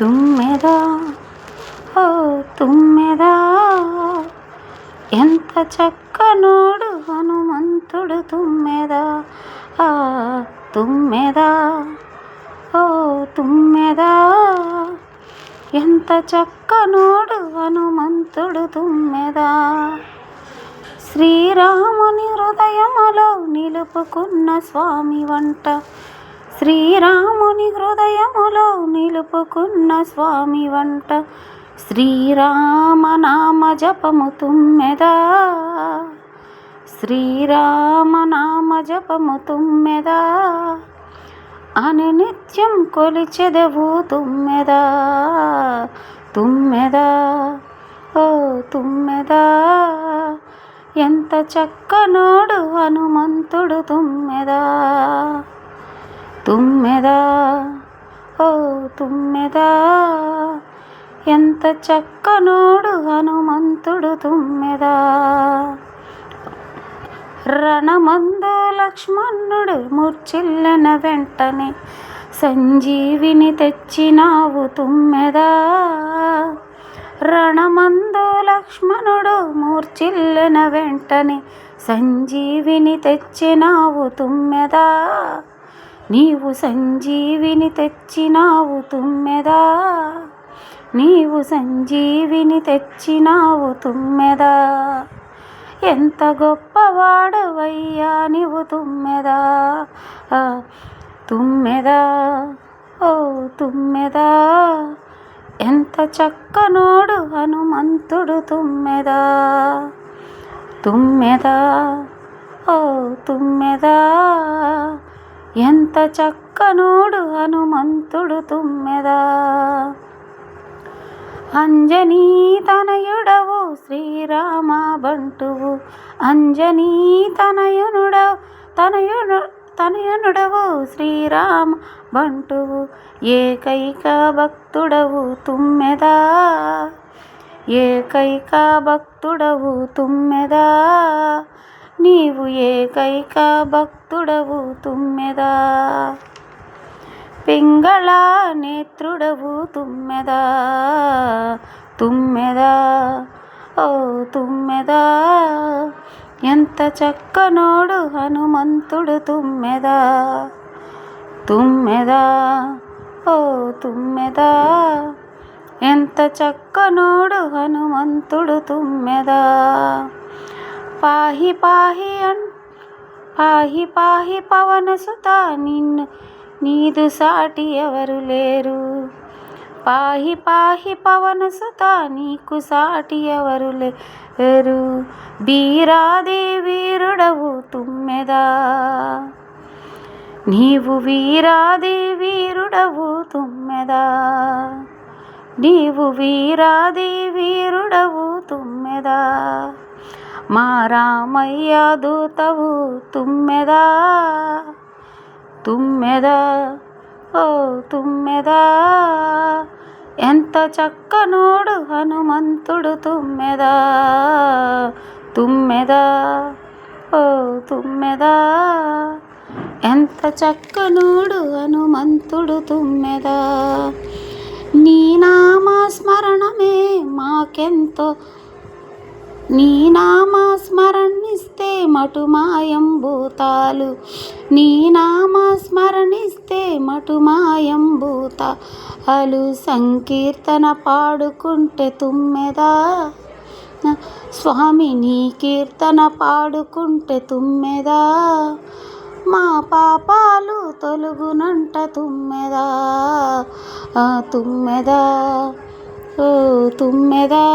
తుమ్మెదా? ఓ తుమ్మెదా? ఎంత చక్కనోడు హనుమంతుడు తుమ్మెదా? ఆ తుమ్మెదా? ఓ తుమ్మెదా? ఎంత చక్కనోడు హనుమంతుడు తుమ్మెదా? శ్రీరాముని హృదయములో నిలుపుకున్న స్వామి వంట శ్రీరాముని హృదయములో నిలుపుకున్న స్వామి వంట. శ్రీరామనామ జపము తుమ్మెదా. శ్రీరామనామ జపము తుమ్మెదా. అని నిత్యం కొలిచెదవు తుమ్మెదా. తుమ్మెదా ఓ తుమ్మెదా. ఎంత చక్కనోడు హనుమంతుడు తుమ్మెదా. తుమ్మెదా? ఓ తుమ్మెదా? ఎంత చక్కనోడు హనుమంతుడు తుమ్మెదా? రణమందు లక్ష్మణుడు మూర్చిల్లెన వెంటనే సంజీవిని తెచ్చినావు తుమ్మెదా? రణమందు లక్ష్మణుడు మూర్చిల్లెన వెంటనే సంజీవిని తెచ్చినావు తుమ్మెదా? నీవు సంజీవిని తెచ్చినావు తుమ్మెదా? నీవు సంజీవిని తెచ్చినావు తుమ్మెదా? ఎంత గొప్పవాడవయ్యా నీవు తుమ్మెదా? తుమ్మెదా? ఓ తుమ్మెదా? ఎంత చక్కనోడు హనుమంతుడు తుమ్మెదా? తుమ్మెదా? ఓ తుమ్మెదా? ఎంత చక్కనోడు హనుమంతుడు తుమ్మెదా. అంజనీ తనయుడవు శ్రీరామ బంటువు. అంజనీ తనయునుడవు తనయుడు తనయునుడవు శ్రీరామ బంటువు. ఏకైక భక్తుడవు తుమ్మెదా. ఏకైక భక్తుడవు తుమ్మెదా. నీవు ఏకైక భక్తుడవు తుమ్మెదా. పింగళ నేత్రుడవు తుమ్మెదా. తుమ్మెదా ఓ తుమ్మెదా. ఎంత చక్కనోడు హనుమంతుడు తుమ్మెదా. తుమ్మెదా ఓ తుమ్మెదా. ఎంత చక్కనోడు హనుమంతుడు తుమ్మెదా. పాహి పాహి అన్ పాహి పాహి పవన సుత నిన్ను నీదు సాటి ఎవరు లేరు. పాహి పాహి పవన సుత నీకు సాటి ఎవరు లేరు. వీరాది వీరుడవు తుమ్మెదా. నీవు వీరాది వీరుడవు తుమ్మెదా. నీవు వీరాది వీరుడవు తుమ్మెదా. మా రామయ్య దూతవు తుమ్మెదా? తుమ్మెదా? ఓ తుమ్మెదా? ఎంత చక్కనోడు హనుమంతుడు తుమ్మెదా? తుమ్మెదా? ఓ తుమ్మెదా? ఎంత చక్కనోడు హనుమంతుడు తుమ్మెదా? నీ నామ స్మరణమే మాకెంతో? నీ నామ స్మరణిస్తే మటుమాయం భూతాలు నీ నామ స్మరణిస్తే మటుమాయం భూతాలు సంకీర్తన పాడుకుంటే తుమ్మెదా? స్వామి నీ కీర్తన పాడుకుంటే తుమ్మెదా? మా పాపాలు తొలుగునంట తుమ్మెదా? తుమ్మెదా? ఓ తుమ్మెదా?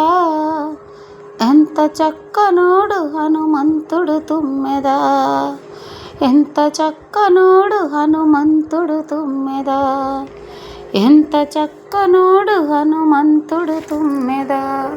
ఎంత చక్కనోడు హనుమంతుడు తుమ్మెదా? ఎంత చక్కనోడు హనుమంతుడు తుమ్మెదా? ఎంత చక్కనోడు హనుమంతుడు తుమ్మెదా?